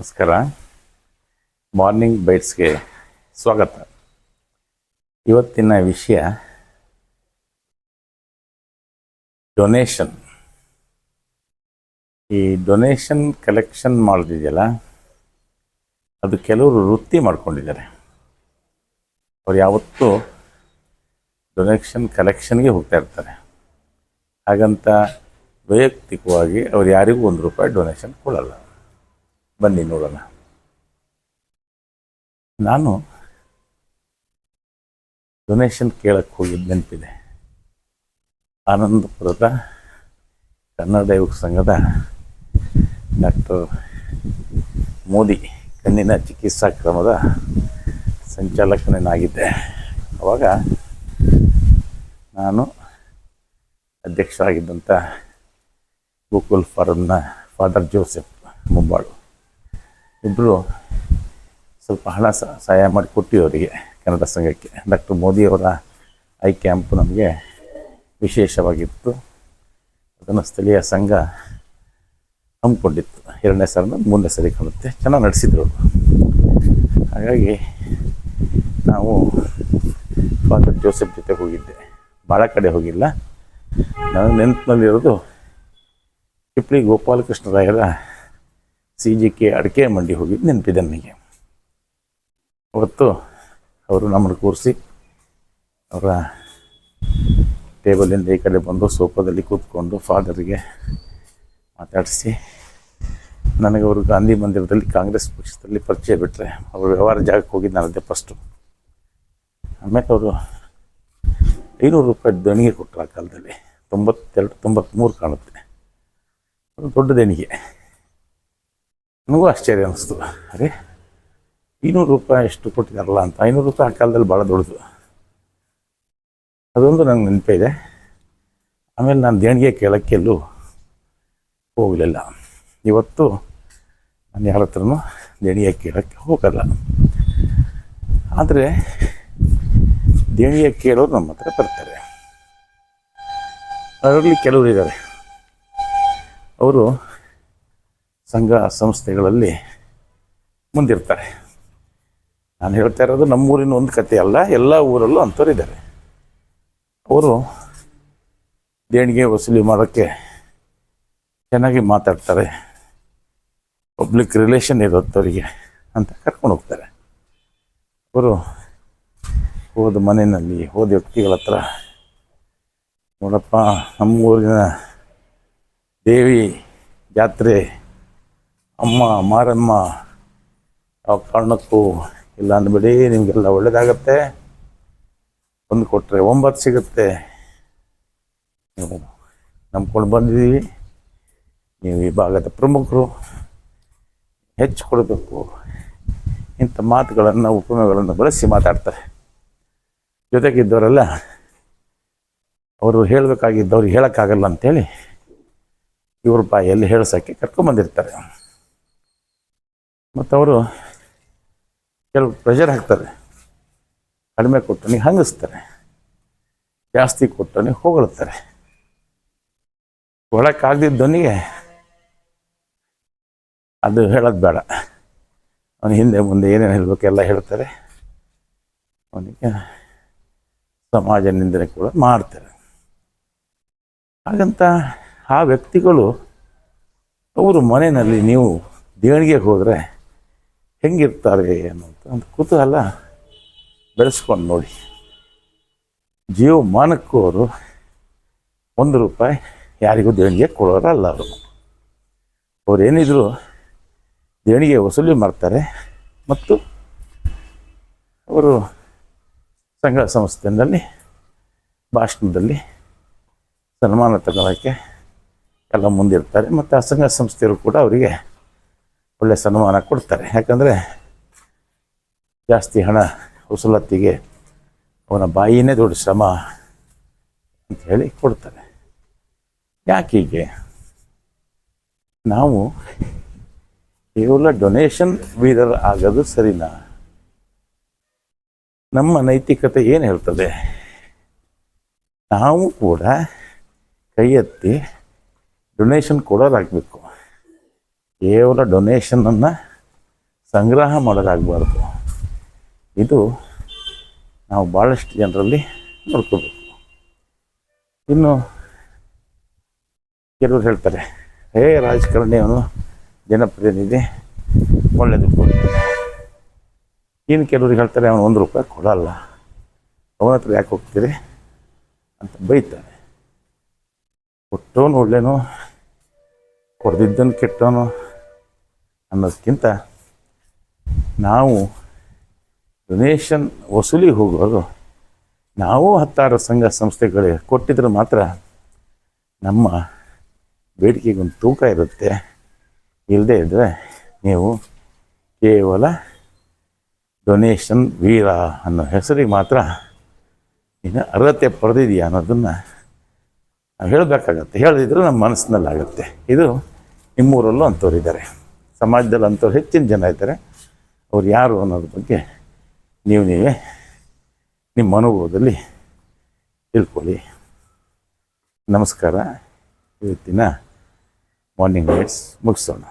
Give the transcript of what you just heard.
ನಮಸ್ಕಾರ. ಮಾರ್ನಿಂಗ್ ಬೈಟ್ಸ್ಗೆ ಸ್ವಾಗತ. ಇವತ್ತಿನ ವಿಷಯ ಡೊನೇಷನ್ ಈ ಡೊನೇಷನ್ ಕಲೆಕ್ಷನ್ ಮಾಡೋದಿದೆಯಲ್ಲ, ಅದು ಕೆಲವರು ವೃತ್ತಿ ಮಾಡ್ಕೊಂಡಿದ್ದಾರೆ. ಅವ್ರು ಯಾವತ್ತೂ ಡೊನೇಷನ್ ಕಲೆಕ್ಷನ್ಗೆ ಹೋಗ್ತಾ ಇರ್ತಾರೆ. ಹಾಗಂತ ವೈಯಕ್ತಿಕವಾಗಿ ಅವ್ರು ಯಾರಿಗೂ ಒಂದು ರೂಪಾಯಿ ಡೊನೇಷನ್ ಕೊಡಲ್ಲ. ಬನ್ನಿ ನೋಡೋಣ. ನಾನು ಡೊನೇಷನ್ ಕೇಳಕ್ಕೆ ಹೋಗಿದ್ದು ನೆನಪಿದೆ. ಆನಂದಪುರದ ಕನ್ನಡ ಯುವಕ ಸಂಘದ ಡಾಕ್ಟರ್ ಮೋದಿ ಕಣ್ಣಿನ ಚಿಕಿತ್ಸಾ ಕ್ರಮದ ಸಂಚಾಲಕನಾಗಿದ್ದೆ ಆವಾಗ ನಾನು ಅಧ್ಯಕ್ಷರಾಗಿದ್ದಂಥ ಗೋಕುಲ್ ಫಾರಮ್ನ ಫಾದರ್ ಜೋಸೆಫ್ ಮುಂಬಾಳು. ಇಬ್ಬರು ಸ್ವಲ್ಪ ಹಣ ಸಹಾಯ ಮಾಡಿ ಕೊಟ್ಟಿವಿ ಅವರಿಗೆ ಕನ್ನಡ ಸಂಘಕ್ಕೆ. ಡಾಕ್ಟರ್ ಮೋದಿಯವರ ಐ ಕ್ಯಾಂಪ್ ನಮಗೆ ವಿಶೇಷವಾಗಿತ್ತು. ಅದನ್ನು ಸ್ಥಳೀಯ ಸಂಘ ಹಮ್ಮಿಕೊಂಡಿತ್ತು. ಎರಡನೇ ಸಾರಿನ ಮೂರನೇ ಸರಿ ಕಾಣುತ್ತೆ. ಚೆನ್ನಾಗಿ ನಡೆಸಿದ್ರು ಹಾಗಾಗಿ ನಾವು ಫಾದರ್ ಜೋಸೆಫ್ ಜೊತೆ ಹೋಗಿದ್ದೆ. ಭಾಳ ಕಡೆ ಹೋಗಿಲ್ಲ. ನಾನು ನೆನಪಿನಲ್ಲಿರೋದು ಚಿಪ್ಳಿ ಗೋಪಾಲಕೃಷ್ಣರಾಯರ ಸಿ ಜಿ ಕೆ ಅಡಿಕೆ ಮಂಡಿ ಹೋಗಿದ್ದು ನೆನಪಿದೆ ನನಗೆ. ಅವತ್ತು ಅವರು ನಮ್ಮನ್ನು ಕೂರಿಸಿ ಅವರ ಟೇಬಲಿಂದ ಈ ಕಡೆ ಬಂದು ಸೋಫಾದಲ್ಲಿ ಕೂತ್ಕೊಂಡು ಫಾದರಿಗೆ ಮಾತಾಡಿಸಿ, ನನಗೆ ಅವರು ಗಾಂಧಿ ಮಂದಿರದಲ್ಲಿ ಕಾಂಗ್ರೆಸ್ ಪಕ್ಷದಲ್ಲಿ ಪರಿಚಯ ಬಿಟ್ಟರೆ ಅವರು ವ್ಯವಹಾರ ಜಾಗಕ್ಕೆ ಹೋಗಿದ್ದು ನಾನದೇ ಫಸ್ಟು. ಆಮೇಲೆ ಅವರು ಐನೂರು ರೂಪಾಯಿ ದೇಣಿಗೆ ಕೊಟ್ಟರು ಆ ಕಾಲದಲ್ಲಿ, ತೊಂಬತ್ತೆರಡು, ತೊಂಬತ್ತ್ಮೂರು ಕಾಣುತ್ತೆ. ದೊಡ್ಡ ದೇಣಿಗೆ. ನನಗೂ ಆಶ್ಚರ್ಯ ಅನ್ನಿಸ್ತು ಅರೆ, ಐನೂರು ರೂಪಾಯಿ ಎಷ್ಟು ಕೊಟ್ಟಿದ್ದಾರಲ್ಲ ಅಂತ. ಐನೂರು ರೂಪಾಯಿ ಆ ಕಾಲದಲ್ಲಿ ಭಾಳ ದೊಡ್ಡದು. ಅದೊಂದು ನಂಗೆ ನೆನಪಿದೆ ಆಮೇಲೆ ನಾನು ದೇಣಿಗೆ ಕೇಳೋಕ್ಕೆ ಎಲ್ಲೂ ಹೋಗಲಿಲ್ಲ. ಇವತ್ತು ನಾನು ಯಾರ ಹತ್ರನೂ ದೇಣಿಗೆ ಕೇಳೋಕ್ಕೆ ಹೋಗಲ್ಲ. ಆದರೆ ದೇಣಿಗೆ ಕೇಳೋರು ನಮ್ಮ ಹತ್ರ ಬರ್ತಾರೆ. ಅದರಲ್ಲಿ ಕೆಲವರು ಇದ್ದಾರೆ. ಅವರು ಸಂಘ ಸಂಸ್ಥೆಗಳಲ್ಲಿ ಮುಂದಿರ್ತಾರೆ. ನಾನು ಹೇಳ್ತಾ ಇರೋದು ನಮ್ಮೂರಿನ ಒಂದು ಕತೆ ಅಲ್ಲ, ಎಲ್ಲ ಊರಲ್ಲೂ ಅಂಥವ್ರು ಇದ್ದಾರೆ. ಅವರು ದೇಣಿಗೆ ವಸೂಲಿ ಮಾಡೋಕ್ಕೆ ಚೆನ್ನಾಗಿ ಮಾತಾಡ್ತಾರೆ. ಪಬ್ಲಿಕ್ ರಿಲೇಷನ್ ಇರೋದವರಿಗೆ ಅಂತ ಕರ್ಕೊಂಡು ಹೋಗ್ತಾರೆ. ಅವರು ಹೋದ ಮನೆಯಲ್ಲಿ, ಹೋದ ವ್ಯಕ್ತಿಗಳ ಹತ್ರ, ನೋಡಪ್ಪ, ನಮ್ಮೂರಿನ ದೇವಿ ಜಾತ್ರೆ ಅಮ್ಮ, ಮಾರಮ್ಮ ಯಾವ ಕಾರಣಕ್ಕೂ ಇಲ್ಲ ಅಂದ್ಬಿಡಿ, ನಿಮಗೆಲ್ಲ ಒಳ್ಳೇದಾಗತ್ತೆ. ಒಂದು ಕೊಟ್ಟರೆ ಒಂಬತ್ತು ಸಿಗುತ್ತೆ. ನೀವು ನಂಬ್ಕೊಂಡು ಬಂದಿದ್ದೀವಿ. ನೀವು ಈ ಭಾಗದ ಪ್ರಮುಖರು. ಹೆಚ್ಚು ಕೊಡಬೇಕು. ಇಂಥ ಮಾತುಗಳನ್ನು, ಉಪಮೆಗಳನ್ನು ಬಳಸಿ ಮಾತಾಡ್ತಾರೆ. ಜೊತೆಗಿದ್ದವರೆಲ್ಲ ಅವರು ಹೇಳಬೇಕಾಗಿದ್ದವ್ರಿಗೆ ಹೇಳೋಕ್ಕಾಗಲ್ಲ ಅಂಥೇಳಿ ಇವ್ರ ಬಾಯಲ್ಲಿ ಹೇಳ್ಸೋಕ್ಕೆ ಕರ್ಕೊಂಬಂದಿರ್ತಾರೆ. ಮತ್ತು ಅವರು ಕೆಲವು ಪ್ರೆಷರ್ ಹಾಕ್ತಾರೆ. ಕಡಿಮೆ ಕೊಟ್ಟನಿ ಹಂಗಿಸ್ತಾರೆ. ಜಾಸ್ತಿ ಕೊಟ್ಟನಿ ಹೊಗಳ್ತಾರೆ. ಕೊಡೋಕ್ಕಾಗದಿದ್ದವನಿಗೆ ಅದು ಹೇಳೋದು ಬೇಡ. ಅವನ ಹಿಂದೆ ಮುಂದೆ ಏನೇನು ಹೇಳಬೇಕು ಎಲ್ಲ ಹೇಳ್ತಾರೆ. ಅವನಿಗೆ ಸಮಾಜ ನಿಂದನೆ ಕೂಡ ಮಾಡ್ತಾರೆ. ಹಾಗಂತ ಆ ವ್ಯಕ್ತಿಗಳು ಅವರು ಮನೆಯಲ್ಲಿ ನೀವು ದೇಣಿಗೆ ಹೋದರೆ ಹೆಂಗಿರ್ತಾರೆ ಅನ್ನೋಂಥ ಕುತೂಹಲ ಬೆಳೆಸ್ಕೊಂಡು ನೋಡಿ. ಜೀವಮಾನಕ್ಕೂ ಅವರು ಒಂದು ರೂಪಾಯಿ ಯಾರಿಗೂ ದೇಣಿಗೆ ಕೊಡೋರಲ್ಲ ಅವರು. ಅವ್ರು ಏನಿದ್ರು ದೇಣಿಗೆ ವಸೂಲಿ ಮಾಡ್ತಾರೆ ಮತ್ತು ಅವರು ಸಂಘ ಸಂಸ್ಥೆಯಲ್ಲಿ ಭಾಷಣದಲ್ಲಿ ಸನ್ಮಾನ ತಗೊಳ್ಳೋಕ್ಕೆ ಎಲ್ಲ ಮುಂದಿರ್ತಾರೆ. ಮತ್ತು ಆ ಸಂಘ ಸಂಸ್ಥೆಯರು ಕೂಡ ಅವರಿಗೆ ಒಳ್ಳೆಯ ಸನ್ಮಾನ ಕೊಡ್ತಾರೆ. ಯಾಕಂದರೆ ಜಾಸ್ತಿ ಹಣ ವಸೂಲತ್ತಿಗೆ ಅವನ ಬಾಯಿನೇ ದೊಡ್ಡ ಶ್ರಮ ಅಂತ ಹೇಳಿ ಕೊಡ್ತಾರೆ. ಯಾಕೀಗೆ? ನಾವು ಕೇವಲ ಡೊನೇಷನ್ ವೀರರ್ ಆಗೋದು ಸರಿನಾ? ನಮ್ಮ ನೈತಿಕತೆ ಏನು ಹೇಳ್ತದೆ? ನಾವು ಕೂಡ ಕೈ ಎತ್ತಿ ಡೊನೇಷನ್ ಕೊಡೋದಾಗಬೇಕು. ಕೇವಲ ಡೊನೇಷನನ್ನು ಸಂಗ್ರಹ ಮಾಡೋದಾಗಬಾರ್ದು. ಇದು ನಾವು ಭಾಳಷ್ಟು ಜನರಲ್ಲಿ ನೋಡ್ಕೋಬೇಕು. ಇನ್ನು ಕೆಲವರು ಹೇಳ್ತಾರೆ, ಹೇ ರಾಜಕಾರಣಿ ಅವನು ಜನಪ್ರತಿನಿಧಿ ಒಳ್ಳೆಯದು ಕೊಡ್ತಾನೆ ಇನ್ನು ಕೆಲವ್ರು ಹೇಳ್ತಾರೆ, ಅವನು ಒಂದು ರೂಪಾಯಿ ಕೊಡಲ್ಲ. ಅವನ ಹತ್ರ ಯಾಕೆ ಹೋಗ್ತೀರಿ? ಅಂತ ಬೈತಾನೆ ಕೊಟ್ಟವನು ಒಳ್ಳೆನೋ ಕೊಡ್ದಿದ್ದನ್ನು ಕೆಟ್ಟವನು ಅನ್ನೋದಕ್ಕಿಂತ ನಾವು ಡೊನೇಷನ್ ವಸೂಲಿ ಹೋಗೋರು ನಾವು ಹತ್ತಾರು ಸಂಘ ಸಂಸ್ಥೆಗಳಿಗೆ ಕೊಟ್ಟಿದ್ರೆ ಮಾತ್ರ ನಮ್ಮ ಬೇಡಿಕೆಗೊಂದು ತೂಕ ಇರುತ್ತೆ. ಇಲ್ಲದೆ ಇದ್ದರೆ ನೀವು ಕೇವಲ ಡೊನೇಷನ್ ವೀರ ಅನ್ನೋ ಹೆಸರಿಗೆ ಮಾತ್ರ ಇನ್ನು ಅರ್ಹತೆ ಪಡೆದಿದೆಯಾ ಅನ್ನೋದನ್ನು ನಾವು ಹೇಳಬೇಕಾಗತ್ತೆ. ಹೇಳದಿದ್ರೆ ನಮ್ಮ ಮನಸ್ಸಿನಲ್ಲಾಗುತ್ತೆ. ಇದು ನಿಮ್ಮೂರಲ್ಲೂ ಅಂಥವ್ರು ಇದ್ದಾರೆ ಸಮಾಜದಲ್ಲಿ ಅಂಥವ್ರು ಹೆಚ್ಚಿನ ಜನ ಇದ್ದಾರೆ. ಅವ್ರು ಯಾರು ಅನ್ನೋದ್ರ ಬಗ್ಗೆ ನೀವು ನೀವೇ ನಿಮ್ಮ ಅನುಭವದಲ್ಲಿ ತಿಳ್ಕೊಳ್ಳಿ. ನಮಸ್ಕಾರ. ಇವತ್ತಿನ ಮಾರ್ನಿಂಗ್ ಲೈಟ್ಸ್ ಮುಗಿಸೋಣ.